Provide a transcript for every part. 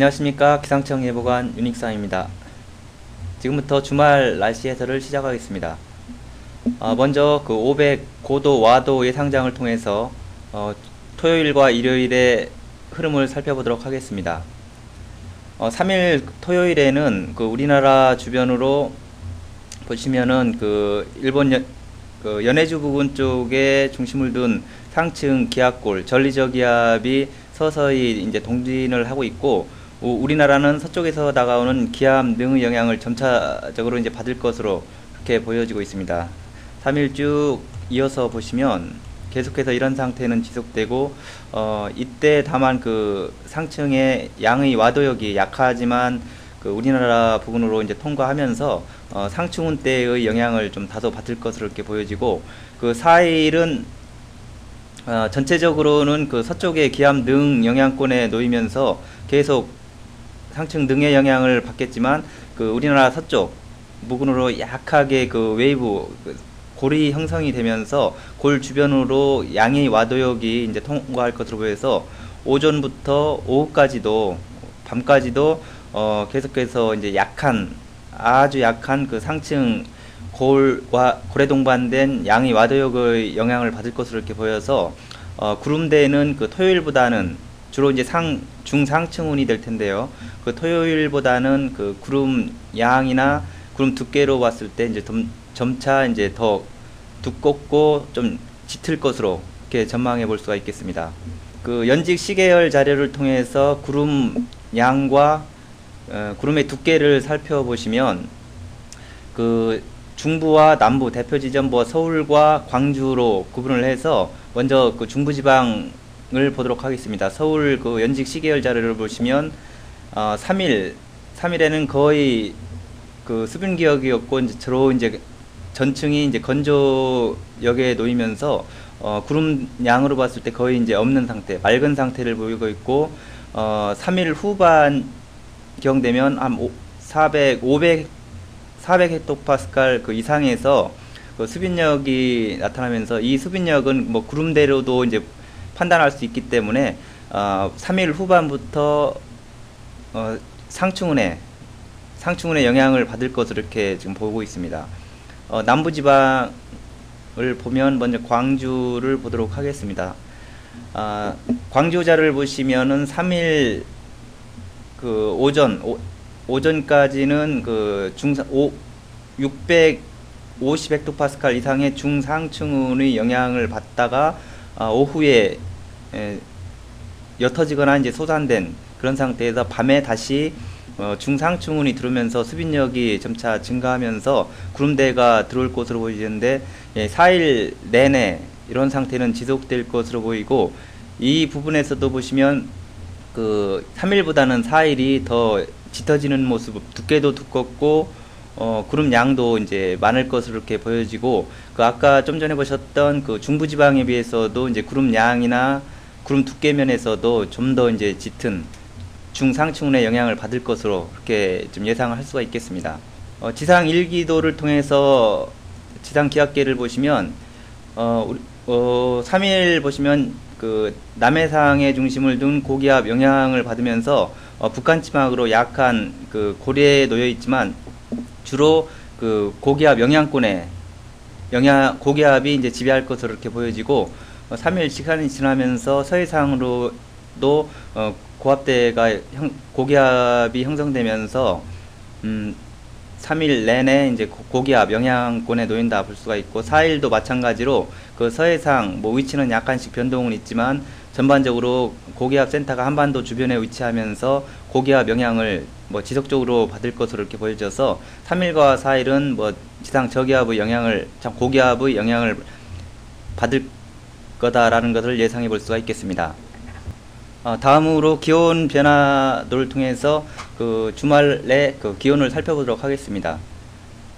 안녕하십니까 기상청 예보관 유닉상입니다. 지금부터 주말 날씨 해설을 시작하겠습니다. 어, 먼저 그 500고도 와도 예상장을 통해서 어, 토요일과 일요일의 흐름을 살펴보도록 하겠습니다. 어, 3일 토요일에는 그 우리나라 주변으로 보시면은 그 일본 연, 그 연해주 부근 쪽에 중심을 둔 상층 기압골 전리적 기압이 서서히 이제 동진을 하고 있고 우리나라는 서쪽에서 다가오는 기압 등의 영향을 점차적으로 이제 받을 것으로 그렇게 보여지고 있습니다. 3일 쭉 이어서 보시면 계속해서 이런 상태는 지속되고 어 이때 다만 그 상층의 양의 와도역이 약하지만 그 우리나라 부근으로 이제 통과하면서 어 상층운대의 영향을 좀 다소 받을 것으로 이렇게 보여지고 그 4일은 어 전체적으로는 그 서쪽의 기압 등 영향권에 놓이면서 계속 상층 등의 영향을 받겠지만 그 우리나라 서쪽 부근으로 약하게 그 웨이브 그 골이 형성이 되면서 골 주변으로 양의 와도역이 이제 통과할 것으로 보여서 오전부터 오후까지도 밤까지도 어 계속해서 이제 약한 아주 약한 그 상층 골과 골에 동반된 양의 와도역의 영향을 받을 것으로 이렇게 보여서 어 구름대는 그 토요일보다는 주로 이제 상 중상층 운이 될 텐데요. 그 토요일보다는 그 구름 양이나 구름 두께로 봤을 때 이제 점, 점차 이제 더 두껍고 좀 짙을 것으로 이렇게 전망해 볼 수가 있겠습니다. 그 연직 시계열 자료를 통해서 구름 양과 어, 구름의 두께를 살펴보시면 그 중부와 남부 대표 지점부 서울과 광주로 구분을 해서 먼저 그 중부지방 을 보도록 하겠습니다. 서울 그 연직 시계열 자료를 보시면 어, 3일 3일에는 거의 그 수분 기억이었고 이제 주로 이제 전층이 이제 건조역에 놓이면서 어, 구름 양으로 봤을 때 거의 이제 없는 상태, 맑은 상태를 보이고 있고 어, 3일 후반 경 되면 한 400, 500, 400 헥토파스칼 그 이상에서 그 수빈력이 나타나면서 이 수빈력은 뭐 구름대로도 이제 판단할 수 있기 때문에 어, 3일 후반부터 어, 상층운에 상층운의 영향을 받을 것으로 이렇게 지금 보고 있습니다. 어, 남부지방을 보면 먼저 광주를 보도록 하겠습니다. 아, 광주자를 보시면은 3일 그 오전 오, 오전까지는 그 중상 650 헥토파스칼 이상의 중상층운의 영향을 받다가 아, 오후에 에, 옅어지거나 이제 소산된 그런 상태에서 밤에 다시 어, 중상층운이 들어오면서 수빈력이 점차 증가하면서 구름대가 들어올 것으로 보이는데 예, 4일 내내 이런 상태는 지속될 것으로 보이고 이 부분에서도 보시면 그 3일보다는 4일이 더 짙어지는 모습 두께도 두껍고 어, 구름 양도 이제 많을 것으로 이렇게 보여지고 그 아까 좀 전에 보셨던 그 중부지방에 비해서도 이제 구름 양이나 구름 두께 면에서도 좀 더 이제 짙은 중상층운의 영향을 받을 것으로 그렇게 좀 예상을 할 수가 있겠습니다. 어, 지상 일기도를 통해서 지상 기압계를 보시면 어, 어, 3일 보시면 그 남해상의 중심을 둔 고기압 영향을 받으면서 어, 북한 지방으로 약한 그 고리에 놓여 있지만 주로 그 고기압 영향권에 영향 고기압이 이제 지배할 것으로 이렇게 보여지고 어, 3일 시간이 지나면서 서해상으로도 어, 고압대가 형, 고기압이 형성되면서 음, 3일 내내 이제 고기압 영향권에 놓인다 볼 수가 있고 4일도 마찬가지로 그 서해상 뭐 위치는 약간씩 변동은 있지만 전반적으로 고기압 센터가 한반도 주변에 위치하면서 고기압 영향을 뭐 지속적으로 받을 것으로 이렇게 보여져서 3일과 4일은 뭐 지상 저기압의 영향을 참 고기압의 영향을 받을 거다라는 것을 예상해 볼 수가 있겠습니다. 어, 다음으로 기온 변화도를 통해서 그 주말에 그 기온을 살펴보도록 하겠습니다.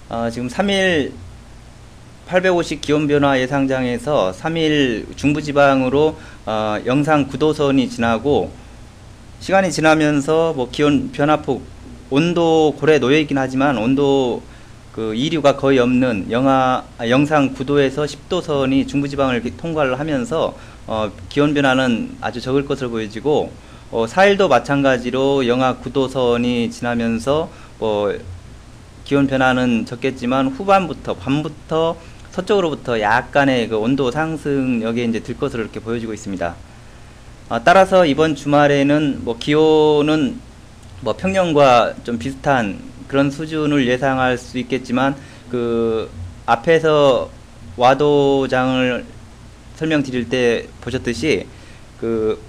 어, 지금 3일 850 기온 변화 예상장에서 3일 중부지방으로 어, 영상 9도선이 지나고 시간이 지나면서 뭐 기온 변화폭 온도 고래 놓여 있긴 하지만 온도 그 이류가 거의 없는 영하 아, 영상 9도에서 10도선이 중부지방을 통과를 하면서 어, 기온 변화는 아주 적을 것으로 보여지고 어, 4일도 마찬가지로 영하 9도선이 지나면서 뭐 기온 변화는 적겠지만 후반부터 밤부터 서쪽으로부터 약간의 그 온도 상승력에 이제 들 것으로 이렇게 보여지고 있습니다. 아, 따라서 이번 주말에는 뭐 기온은 뭐 평년과 좀 비슷한 그런 수준을 예상할 수 있겠지만 그 앞에서 와도장을 설명드릴 때 보셨듯이 그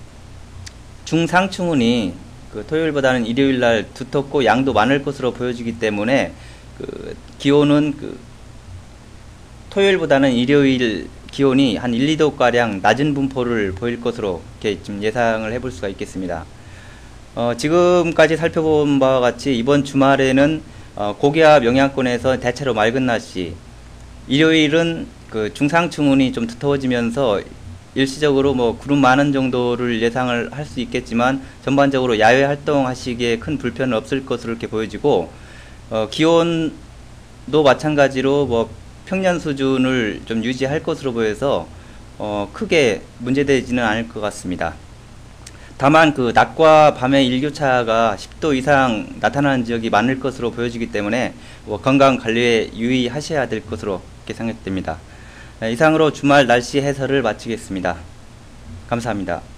중상층운이 그 토요일보다는 일요일 날 두텁고 양도 많을 것으로 보여지기 때문에 그 기온은 그 토요일보다는 일요일 기온이 한 1, 2도 가량 낮은 분포를 보일 것으로 이렇게 좀 예상을 해볼 수가 있겠습니다. 어, 지금까지 살펴본 바와 같이 이번 주말에는 어, 고기압 영향권에서 대체로 맑은 날씨, 일요일은 그 중상층운이 좀 두터워지면서 일시적으로 뭐 구름 많은 정도를 예상을 할 수 있겠지만 전반적으로 야외 활동하시기에 큰 불편은 없을 것으로 이렇게 보여지고 어, 기온도 마찬가지로 뭐 평년 수준을 좀 유지할 것으로 보여서 어, 크게 문제되지는 않을 것 같습니다. 다만 그 낮과 밤의 일교차가 10도 이상 나타나는 지역이 많을 것으로 보여지기 때문에 뭐 건강 관리에 유의하셔야 될 것으로 생각됩니다. 네, 이상으로 주말 날씨 해설을 마치겠습니다. 감사합니다.